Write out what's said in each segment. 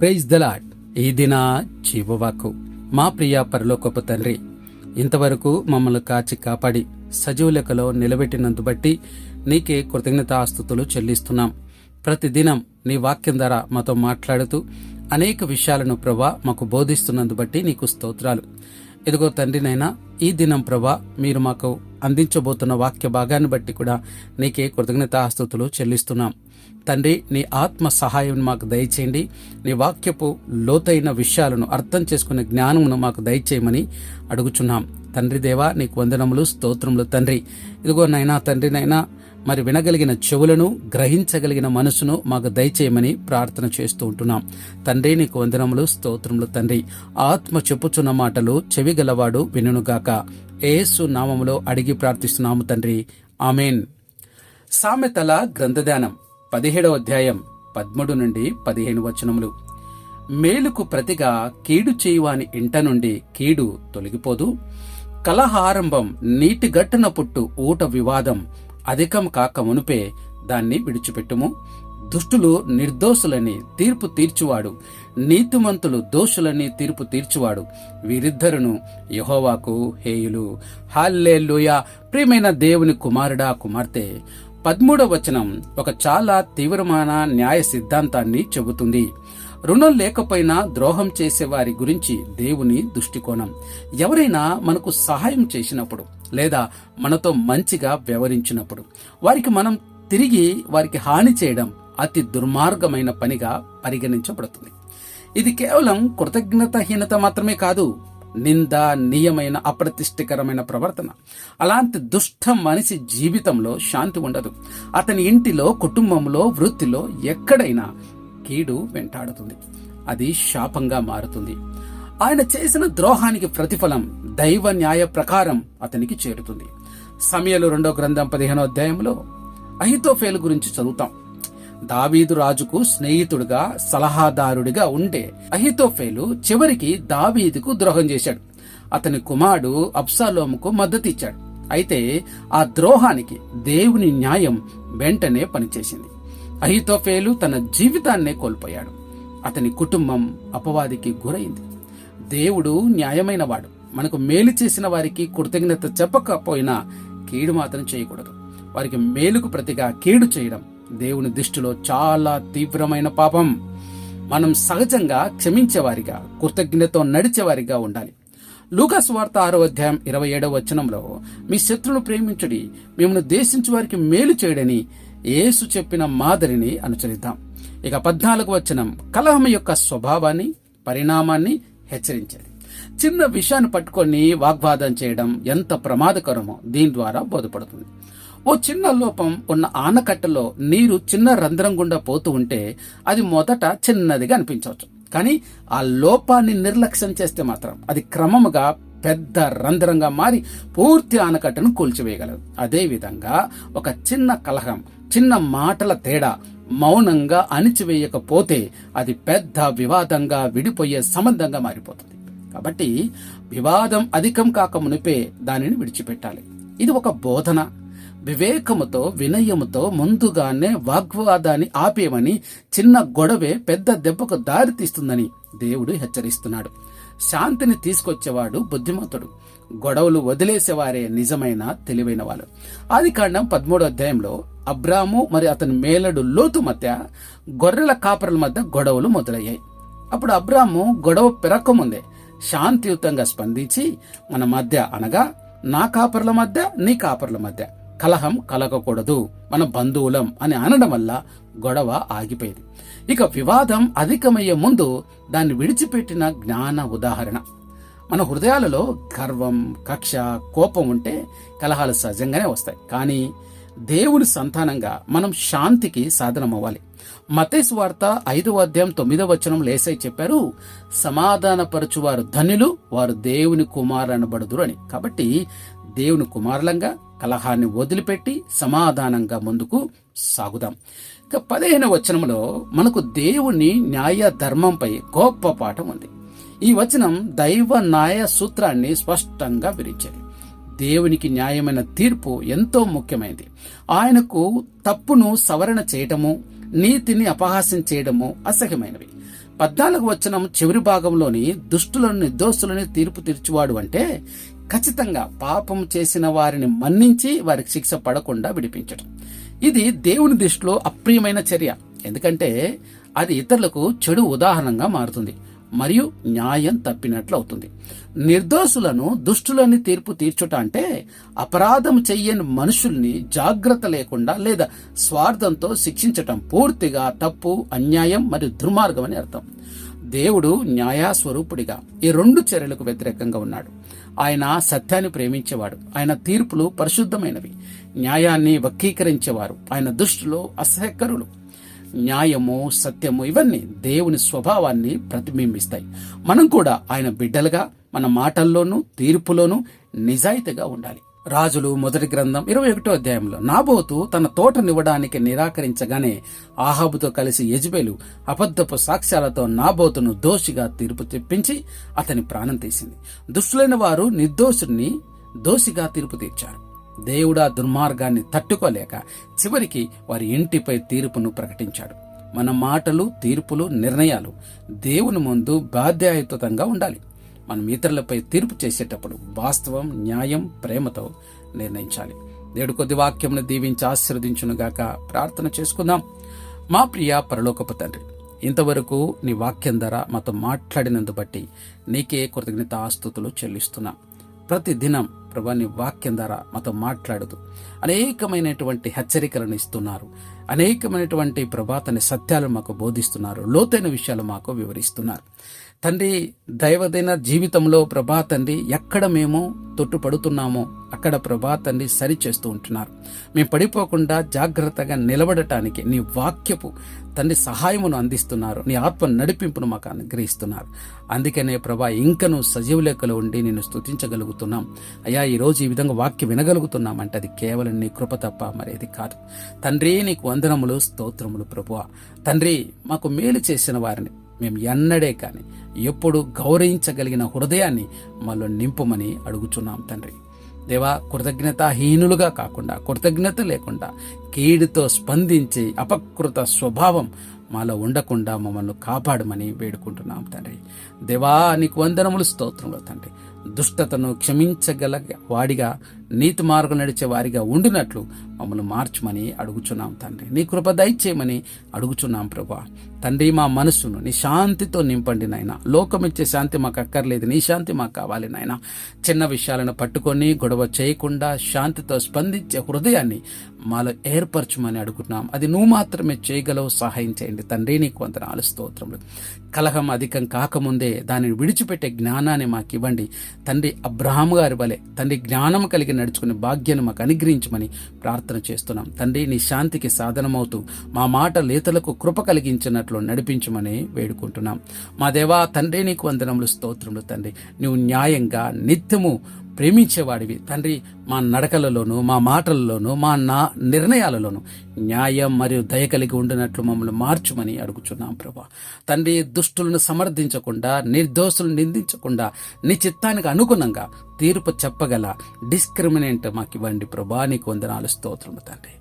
Praise the Lord ఈ దిన జీవవాకు మా ప్రియ పరలోకపు తండ్రి ఇంతవరకు మమ్మల్ని కాచి కాపాడి సజీవ లెక్కలో నిలబెట్టినందు బట్టి నీకే కృతజ్ఞతాస్తుతులు చెల్లిస్తున్నాం. ప్రతిదినం నీ వాక్యం ద్వారా మాతో మాట్లాడుతూ అనేక విషయాలను ప్రభా మాకు బోధిస్తున్నందు బట్టి నీకు స్తోత్రాలు. ఇదిగో తండ్రినైనా ఈ దినం ప్రభా మీరు మాకు అందించబోతున్న వాక్య భాగాన్ని బట్టి కూడా నీకే కృతజ్ఞతాస్తుతులు చెల్లిస్తున్నాం. తండ్రి నీ ఆత్మ సహాయం మాకు దయచేయండి. నీ వాక్యపు లోతైన విషయాలను అర్థం చేసుకునే జ్ఞానమును మాకు దయచేయమని అడుగుచున్నాం. తండ్రి దేవా నీకు వందనములు స్తోత్రములు తండ్రి. ఇదిగో నైనా తండ్రి నైనా మరి వినగలిగిన చెవులను గ్రహించగలిగిన మనసును మాకు దయచేయమని ప్రార్థన చేస్తూ ఉంటున్నాం. తండ్రి నీకు వందనములు స్తోత్రములు తండ్రి. ఆత్మ చెప్పుచున్న మాటలు చెవి గలవాడు వినుగాక ఏసు నామములో అడిగి ప్రార్థిస్తున్నాము తండ్రి. ఆమెన్. సామెతల గ్రంథధ్యానం. పదిహేడవ అధ్యాయం పద్మూడు నుండి పదిహేను వచనములు. మేలుకు ప్రతిగా కీడు చేయువాని ఇంట నుండి కీడు తొలగిపోదు. కలహారంభం నీటి గట్టున పుట్టు ఊట వివాదం అధికం కాక మునుపే దాన్ని విడిచిపెట్టుము. దుష్టులు నిర్దోషులని తీర్పు తీర్చువాడు. నీతిమంతులు దోషులని తీర్పు తీర్చువాడు. వీరిద్దరును యహోవాకు హేయులు. హాల్లెలూయా! ప్రియమైన దేవుని కుమారుడా కుమార్తె! పదమూడవ వచనం ఒక చాలా తీవ్రమైన న్యాయ సిద్ధాంతాన్ని చెబుతుంది. రుణం లేకపోయినా ద్రోహం చేసే వారి గురించి దేవుని దృష్టికోణం. ఎవరైనా మనకు సహాయం చేసినప్పుడు లేదా మనతో మంచిగా వ్యవహరించినప్పుడు వారికి మనం తిరిగి వారికి హాని చేయడం అతి దుర్మార్గమైన పనిగా పరిగణించబడుతుంది. ఇది కేవలం కృతజ్ఞతహీనత మాత్రమే కాదు నింద నియమైన అప్రతిష్ఠకరమైన ప్రవర్తన. అలాంటి దుష్ట మనిషి జీవితంలో శాంతి ఉండదు. అతని ఇంటిలో కుటుంబంలో వృత్తిలో ఎక్కడైనా కీడు వెంటాడుతుంది. అది శాపంగా మారుతుంది. ఆయన చేసిన ద్రోహానికి ప్రతిఫలం దైవ న్యాయ ప్రకారం అతనికి చేరుతుంది. సమయలు రెండో గ్రంథం పదిహేనో అధ్యాయంలో అహితోఫేలు గురించి చదువుతాం. దావీదు రాజుకు స్నేహితుడిగా సలహాదారుడిగా ఉండే అహితోఫేలు చివరికి దావీదుకు ద్రోహం చేశాడు. అతని కుమారుడు అబ్సాలోముకు మద్దతిచ్చాడు అయితే ఆ ద్రోహానికి దేవుని న్యాయం వెంటనే పనిచేసింది. అహితోఫేలు తన జీవితాన్నే కోల్పోయాడు. అతని కుటుంబం అపవాదికి గురైంది. దేవుడు న్యాయమైన వాడు మనకు మేలు చేసిన వారికి కృతజ్ఞత చెప్పకపోయినా కీడు మాత్రం చేయకూడదు. వారికి మేలుకు ప్రతిగా కీడు చేయడం దేవుని దృష్టిలో చాలా తీవ్రమైన పాపం. మనం సహజంగా క్షమించేవారిగా కృతజ్ఞతతో నడిచేవారిగా ఉండాలి. లూకాస్ వార్త ఆరో అధ్యాయం ఇరవై ఏడవ వచనంలో మీ శత్రువును ప్రేమించుడి మిమ్మల్ని దేశించు వారికి మేలు చేయడని యేసు చెప్పిన మాదిరిని అనుసరిద్దాం ఇక పద్నాలుగు వచనం కలహం యొక్క స్వభావాన్ని పరిణామాన్ని హెచ్చరించేది చిన్న విషయాన్ని పట్టుకొని వాగ్వాదం చేయడం ఎంత ప్రమాదకరమో దీని ద్వారా బోధపడుతుంది. ఓ చిన్న లోపం ఉన్న ఆనకట్టలో నీరు చిన్న రంధ్రం గుండా పోతూ ఉంటే అది మొదట చిన్నదిగా అనిపించవచ్చు. కానీ ఆ లోపాన్ని నిర్లక్ష్యం చేస్తే మాత్రం అది క్రమముగా పెద్ద రంధ్రంగా మారి పూర్తి ఆనకట్టను కూల్చివేయగలదు. అదేవిధంగా ఒక చిన్న కలహం చిన్న మాటల తేడా మౌనంగా అణిచివేయకపోతే అది పెద్ద వివాదంగా విడిపోయే సంబంధంగా మారిపోతుంది. కాబట్టి వివాదం అధికం కాక మునిపే దానిని విడిచిపెట్టాలి. ఇది ఒక బోధన. వివేకముతో వినయముతో ముందుగానే వాగ్వాదాన్ని ఆపేమని చిన్న గొడవే పెద్ద దెబ్బకు దారితీస్తుందని దేవుడు హెచ్చరిస్తున్నాడు. శాంతిని తీసుకొచ్చేవాడు బుద్ధిమంతుడు. గొడవలు వదిలేసేవారే నిజమైన తెలివైన వాళ్ళు. ఆది కాండం పదమూడో అధ్యాయంలో అబ్రాము మరి అతని మేలడు లోతు మధ్య గొర్రెల కాపరల మధ్య గొడవలు మొదలయ్యాయి. అప్పుడు అబ్రాము గొడవ పెరక్కముందే శాంతియుతంగా స్పందించి మన మధ్య అనగా నా కాపర్ల మధ్య నీ కాపర్ల మధ్య. కలహం కలగకూడదు మన బంధువులం అని అనడం వల్ల గొడవ ఆగిపోయింది. ఇక వివాదం అధికమయ్యే ముందు దాన్ని విడిచిపెట్టిన జ్ఞాన ఉదాహరణ. మన హృదయాలలో గర్వం కక్ష కోపం ఉంటే కలహాలు సహజంగానే వస్తాయి. కానీ దేవుని సంతానంగా మనం శాంతికి సాధనమవ్వాలి. మతేసు వార్త ఐదవ అధ్యాయం తొమ్మిదవ వచనం లేసై చెప్పారు సమాధానపరచువారు ధన్యులు వారు దేవుని కుమారనబడుదురు అని. కాబట్టి దేవుని కుమారులంగా కలహాన్ని వదిలిపెట్టి సమాధానంగా ముందుకు సాగుదాం. ఇక పదిహేను వచనంలో మనకు దేవుని న్యాయ ధర్మంపై గొప్ప పాఠం ఉంది. ఈ వచనం దైవ న్యాయ సూత్రాన్ని స్పష్టంగా వివరించేది దేవునికి న్యాయమైన తీర్పు ఎంతో ముఖ్యమైనది. ఆయనకు తప్పును సవరణ చేయటము నీతిని అపహాస్యం చేయడము అసహ్యమైనవి. పద్నాలుగు వచనం చివరి భాగంలోని దుష్టులను నిర్దోషులని తీర్పు తీర్చువాడు అంటే ఖచ్చితంగా పాపం చేసిన వారిని మన్నించి వారికి శిక్ష పడకుండా విడిపించడం ఇది దేవుని దృష్టిలో అప్రియమైన చర్య. ఎందుకంటే అది ఇతరులకు చెడు ఉదాహరణగా మారుతుంది. మరియు న్యాయం తప్పినట్లు అవుతుంది. నిర్దోషులను దుష్టులని తీర్పు తీర్చుట అంటే అపరాధం చెయ్యని మనుషుల్ని జాగ్రత్త లేకుండా లేదా స్వార్థంతో శిక్షించటం పూర్తిగా తప్పు అన్యాయం మరియు దుర్మార్గం అని అర్థం. దేవుడు న్యాయస్వరూపుడిగా ఈ రెండు చర్యలకు వ్యతిరేకంగా ఉన్నాడు. ఆయన సత్యాన్ని ప్రేమించేవాడు. ఆయన తీర్పులు పరిశుద్ధమైనవి. న్యాయాన్ని వక్రీకరించేవారు. ఆయన దృష్టిలో అసహ్యకరులు. న్యాయము సత్యము ఇవన్నీ దేవుని స్వభావాన్ని ప్రతిబింబిస్తాయి. మనం కూడా ఆయన బిడ్డలుగా మన మాటల్లోనూ తీర్పులోనూ నిజాయితీగా ఉండాలి. రాజులు మొదటి గ్రంథం ఇరవై ఒకటో అధ్యాయంలో నాబోతు తన తోటనివ్వడానికి నిరాకరించగానే ఆహాబుతో కలిసి యజ్బేలు అబద్ధపు సాక్ష్యాలతో నాబోతును దోషిగా తీర్పు తెప్పించి అతని ప్రాణం తీసింది. దుష్టులైన వారు నిర్దోషుణ్ణి దోషిగా తీర్పు తీర్చారు. దేవుడా దుర్మార్గాన్ని తట్టుకోలేక చివరికి వారి ఇంటిపై తీర్పును ప్రకటించాడు. మన మాటలు తీర్పులు నిర్ణయాలు దేవుని ముందు బాధ్యాయుతంగా ఉండాలి. మనం ఇతరులపై తీర్పు చేసేటప్పుడు వాస్తవం న్యాయం ప్రేమతో నిర్ణయించాలి. దేవుడు కొద్ది వాక్యంను దీవించి ఆశీర్వదించునుగాక ప్రార్థన చేసుకుందాం. మా ప్రియ పరలోకపు తండ్రి ఇంతవరకు నీ వాక్యం ధర మాతో మాట్లాడినందు బట్టి నీకే కృతజ్ఞత ఆస్తుతులు చెల్లిస్తున్నా. ప్రతి దినం ప్రభా నీ వాక్యం ద్వారా మాతో మాట్లాడుతూ అనేకమైనటువంటి హెచ్చరికలను ఇస్తున్నారు. అనేకమైనటువంటి ప్రభాతని సత్యాలు మాకు బోధిస్తున్నారు. లోతైన విషయాలు మాకు వివరిస్తున్నారు. తండ్రి దైవదైన జీవితంలో ప్రభా తండ్రి ఎక్కడ మేము తొట్టుపడుతున్నామో అక్కడ ప్రభా తండ్రి సరిచేస్తూ ఉంటున్నారు. మేము పడిపోకుండా జాగ్రత్తగా నిలబడటానికి నీ వాక్యపు తండ్రి సహాయమును అందిస్తున్నారు. నీ ఆత్మ నడిపింపును మాకు అనుగ్రహిస్తున్నారు. అందుకనే ప్రభా ఇంకను సజీవ లెక్కలో ఉండి నేను స్తుతించగలుగుతున్నాం. అయ్యా ఈరోజు ఈ విధంగా వాక్యం వినగలుగుతున్నామంటే అది కేవలం నీ కృప తప్ప మరేది కాదు. తండ్రి నీకు వందనములు స్తోత్రములు ప్రభువ. తండ్రి మాకు మేలు చేసిన వారిని మేము ఎన్నడే కానీ ఎప్పుడు గౌరవించగలిగిన హృదయాన్ని మాలో నింపుమని అడుగుచున్నాం తండ్రి. దేవా కృతజ్ఞతాహీనులుగా కాకుండా కృతజ్ఞత లేకుండా కీడుతో స్పందించి అపకృత స్వభావం మాలో ఉండకుండా మమ్మల్ని కాపాడమని వేడుకుంటున్నాం తండ్రి. దేవా నీకు వందనములు స్తోత్రంలో తండ్రి. దుష్టతను క్షమించగల వాడిగా నీతి మార్గం నడిచే వారిగా ఉండినట్లు మమ్మల్ని మార్చమని అడుగుచున్నాం తండ్రి. నీ కృప దయచేయమని అడుగుచున్నాం ప్రభా. తండ్రి మా మనస్సును నీ శాంతితో నింపండి నాయన. లోకమిచ్చే శాంతి మాకు అక్కర్లేదు నీ శాంతి మాకు కావాలి నాయన. చిన్న విషయాలను పట్టుకొని గొడవ చేయకుండా శాంతితో స్పందించే హృదయాన్ని మాలో ఏర్పరచమని అడుగుతున్నాం. అది నువ్వు మాత్రమే చేయగలవు సహాయం చేయండి తండ్రి. నీకు వందనాలు స్తోత్రములు. కలహం అధికం కాకముందే దానిని విడిచిపెట్టే జ్ఞానాన్ని మాకు ఇవ్వండి తండ్రి అబ్రహాం గారి వలె తండ్రి జ్ఞానం కలిగి నడుచుకునే భాగ్యాన్ని మాకు అనుగ్రహించమని ప్రార్థన చేస్తున్నాం. తండ్రి నీ శాంతికి సాధనమవుతూ మా మాట లేతలకు కృప కలిగించినట్లు నడిపించమని వేడుకుంటున్నాం. మా దేవా తండ్రి నీకు వందనములు స్తోత్రములు తండ్రి. నువ్వు న్యాయంగా నిత్యము ప్రేమించేవాడివి. తండ్రి మా నడకలలోను మా మాటలలోను మా నా నిర్ణయాలలోను న్యాయం మరియు దయ కలిగి ఉండినట్లు మమ్మల్ని మార్చుమని అడుగుచున్నాం ప్రభా. తండ్రి దుష్టులను సమర్థించకుండా నిర్దోషులను నిందించకుండా నీ చిత్తానికి అనుగుణంగా తీర్పు చెప్పగల డిస్క్రిమినెంట్ మాకు ఇవ్వండి ప్రభా. నీకు వందనాలు స్తోత్రము తండ్రి.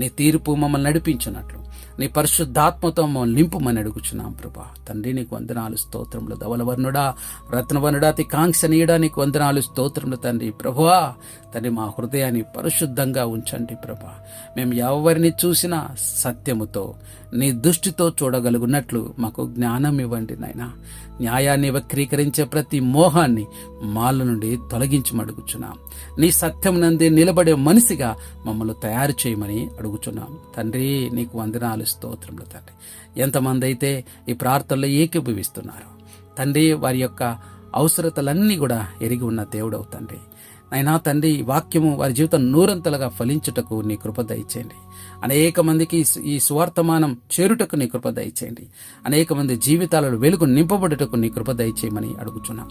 నీ తీర్పు మమ్మల్ని నడిపించినట్లు. నీ పరిశుద్ధాత్మతో నింపుమని అడుగుచున్నాం ప్రభా. తండ్రి నీకు వందనాలు స్తోత్రములు. ధవలవర్ణుడా రత్నవర్ణుడా అతి కాంక్షనీయుడా నీకు వందనాలు స్తోత్రములు తండ్రి ప్రభువా. తండ్రి మా హృదయాన్ని పరిశుద్ధంగా ఉంచండి ప్రభా. మేము ఎవరిని చూసినా సత్యముతో నీ దృష్టితో చూడగలుగున్నట్లు మాకు జ్ఞానం ఇవ్వండి నాయన. న్యాయాన్ని వక్రీకరించే ప్రతి మోహాన్ని మాల నుండి తొలగించమడుగుచున్నాం. నీ సత్యం నంది నిలబడే మనిషిగా మమ్మల్ని తయారు చేయమని అడుగుచున్నాం. తండ్రి నీకు వందనాలు స్తోత్రములు తండ్రి. ఎంతమంది అయితే ఈ ప్రార్థనలో ఏకీభవిస్తున్నారు. తండ్రి వారి యొక్క అవసరతలన్నీ కూడా ఎరిగి ఉన్న దేవుడవు తండ్రి. నైనా తండ్రి వాక్యము వారి జీవితం నూరంతలుగా ఫలించుటకు నీ కృప దయచేయండి. అనేక మందికి ఈ సువార్తమానం చేరుటకు నీ కృప దయచేయండి. అనేక మంది జీవితాలలో వెలుగు నింపబడుటకు నీ కృప దయచేయమని అడుగుచున్నాం.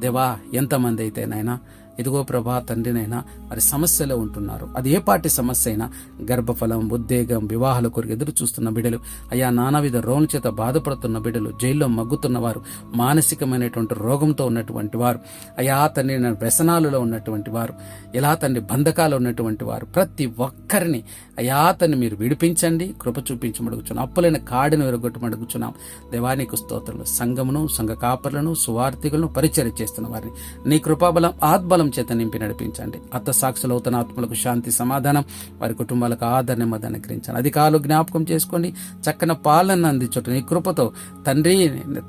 దేవా ఎంతమంది అయితే నాయనా ఇదిగో ప్రభా తండ్రినైనా మరి సమస్యలో ఉంటున్నారు. అది ఏ పార్టీ సమస్య అయినా గర్భఫలం ఉద్వేగం వివాహాల కొరకు ఎదురు చూస్తున్న బిడ్డలు అయా నానావిధ రోగుల చేత బాధపడుతున్న బిడ్డలు జైల్లో మగ్గుతున్న వారు మానసికమైనటువంటి రోగంతో ఉన్నటువంటి వారు అయా తండ్రి వ్యసనాలలో ఉన్నటువంటి వారు ఎలా తండ్రి బంధకాలు ఉన్నటువంటి వారు ప్రతి ఒక్కరిని అయా తన్ని మీరు విడిపించండి కృప చూపించమడుగుచున్నాం అప్పులైన కాడిని విరగొట్టమడుగుచున్నాం దేవానికి స్తోత్రులు సంఘమును సంఘ కాపర్లను సువార్థికులను పరిచయం చేస్తున్న వారిని. నీ కృపాబలం ఆత్బలం చేత నింపి నడిపించండి. అత్త సాక్షులు అవుతున్న ఆత్మలకు శాంతి సమాధానం వారి కుటుంబాలకు ఆదరణ మదన అనుగ్రహించండి. అధికారులు జ్ఞాపకం చేసుకోండి చక్కన పాలన అందించట నీ కృపతో తండ్రి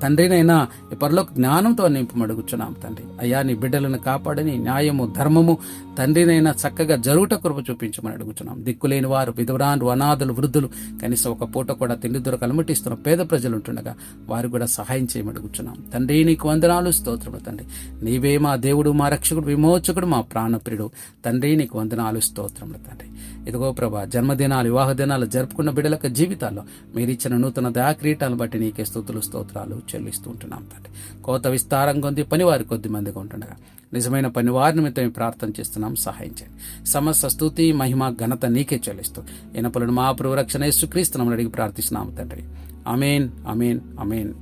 తండ్రినైనా ఈ పరలోక జ్ఞానంతో నింపమడుగుచున్నాం తండ్రి. అయ్యా నీ బిడ్డలను కాపాడని న్యాయము ధర్మము తండ్రినైనా చక్కగా జరుగుట కృప చూపించమని అడుగుతున్నాం దిక్కులేని వారు విధవరాన్లు అనాథులు వృద్ధులు కనీసం ఒక పూట కూడా తిండి దొరక అలమటిస్తున్న పేద ప్రజలు ఉంటుండగా వారు కూడా సహాయం చేయమని అడుగుతున్నాం తండ్రి నీకు వందనాలు స్తోత్రములు తండ్రి. నీవే మా దేవుడు మా రక్షకుడు విమోచకుడు మా ప్రాణప్రియుడు. తండ్రి నీకు వందనాలు స్తోత్రములు తండ్రి. ఇదిగో ప్రభా జన్మదినాలు వివాహ దినాలు జరుపుకున్న బిడ్డలకు జీవితాల్లో మీరు ఇచ్చిన నూతన దయాక్రీటాలను బట్టి నీకే స్థుతులు స్తోత్రాలు చెల్లిస్తూ ఉంటున్నాం తండ్రి. కోత విస్తారం కొద్ది పని వారి కొద్ది మందిగా ఉంటుండగా నిజమైన పనివారి నిమిత్తం ప్రార్థన చేస్తున్నాం. సహాయం చేయండి. సమస్త స్థుతి మహిమ ఘనత నీకే చెల్లిస్తూ ఎనపలను మా ప్రభు రక్షణ యేసుక్రీస్తునామని అడిగి ప్రార్థిస్తున్నాము తండ్రి. అమేన్ అమేన్ అమేన్